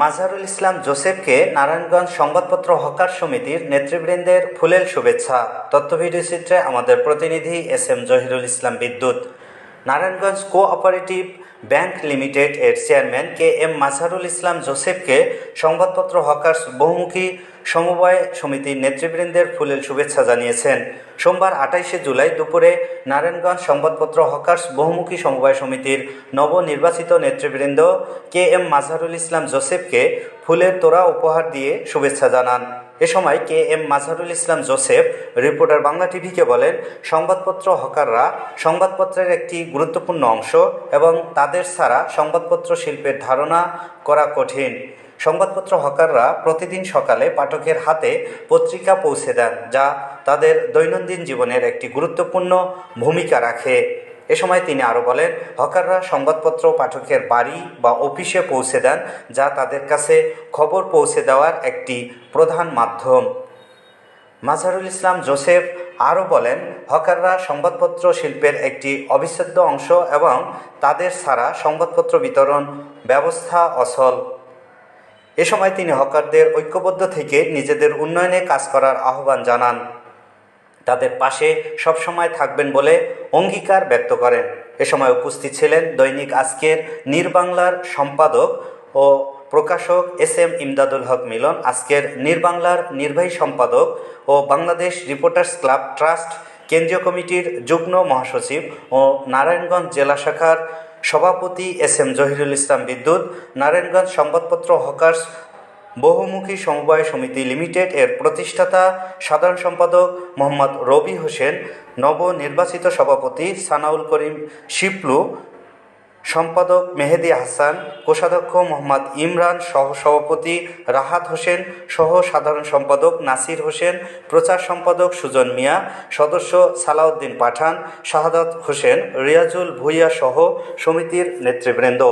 মাজহারুল ইসলাম জোসেফকে নারায়ণগঞ্জ সংবাদপত্র হকার সমিতির নেতৃবৃন্দের ফুলেল শুভেচ্ছা। তথ্য ভিডিও চিত্রে আমাদের প্রতিনিধি S M Zahirul Islam Bidyut. Narayanganj cooperative bank limited এর chairman K M Mazharul Islam জোসেফকে সংবাদপত্র হকার্স বহুমুখী সমবায় সমিতির নেতৃবৃন্দের ফুলেল শুভেচ্ছা জানিয়েছেন। সোমবার আঠাইশে জুলাই দুপুরে নারায়ণগঞ্জ সংবাদপত্র হকার্স বহুমুখী সমবায় সমিতির নবনির্বাচিত নেতৃবৃন্দ কে এম মাজহারুল ইসলাম জোসেফকে ফুলের তোড়া উপহার দিয়ে শুভেচ্ছা জানান। এ সময় K M Mazharul Islam Joseph, reporter Bangla টিভিকে বলেন, সংবাদপত্র হকাররা সংবাদপত্রের একটি গুরুত্বপূর্ণ অংশ এবং তাদের ছাড়া সংবাদপত্র শিল্পের ধারণা করা কঠিন। সংবাদপত্র হকাররা প্রতিদিন সকালে পাঠকের হাতে পত্রিকা পৌঁছে দেন, যা তাদের দৈনন্দিন জীবনের একটি গুরুত্বপূর্ণ ভূমিকা রাখে। এ সময় তিনি আরও বলেন, হকাররা সংবাদপত্র পাঠকের বাড়ি বা অফিসে পৌঁছে দেন, যা তাদের কাছে খবর পৌঁছে দেওয়ার একটি প্রধান মাধ্যম। মাজহারুল ইসলাম জোসেফ আরও বলেন, হকাররা সংবাদপত্র শিল্পের একটি অবিচ্ছেদ্য অংশ এবং তাদের ছাড়া সংবাদপত্র বিতরণ ব্যবস্থা অচল। এ সময় তিনি হকারদের ঐক্যবদ্ধ থেকে নিজেদের উন্নয়নে কাজ করার আহ্বান জানান। তাদের পাশে সবসময় থাকবেন বলে অঙ্গীকার ব্যক্ত করেন। এ সময় উপস্থিত ছিলেন দৈনিক আজকের নির্বাংলার সম্পাদক ও প্রকাশক এস এম ইমদাদুল হক মিলন, আজকের নির্বাংলার নির্বাহী সম্পাদক ও বাংলাদেশ রিপোর্টার্স ক্লাব ট্রাস্ট কেন্দ্রীয় কমিটির যুগ্ম মহাসচিব ও নারায়ণগঞ্জ জেলা শাখার সভাপতি এস এম জহিরুল ইসলাম বিদ্যুৎ, নারায়ণগঞ্জ সংবাদপত্র হকার্স বহুমুখী সমবায় সমিতি লিমিটেড এর প্রতিষ্ঠাতা সাধারণ সম্পাদক মোহাম্মদ রবি হোসেন, নবনির্বাচিত সভাপতি সানাউল করিম শিপলু, সম্পাদক মেহেদি হাসান, কোষাধ্যক্ষ মোহাম্মদ ইমরান সহ সভাপতি রাহাত হোসেন সহ সাধারণ সম্পাদক নাসির হোসেন, প্রচার সম্পাদক সুজন মিয়া, সদস্য সালাউদ্দিন পাঠান, শাহাদাত হোসেন, রিয়াজুল ভুইয়া সহ সমিতির নেতৃবৃন্দ।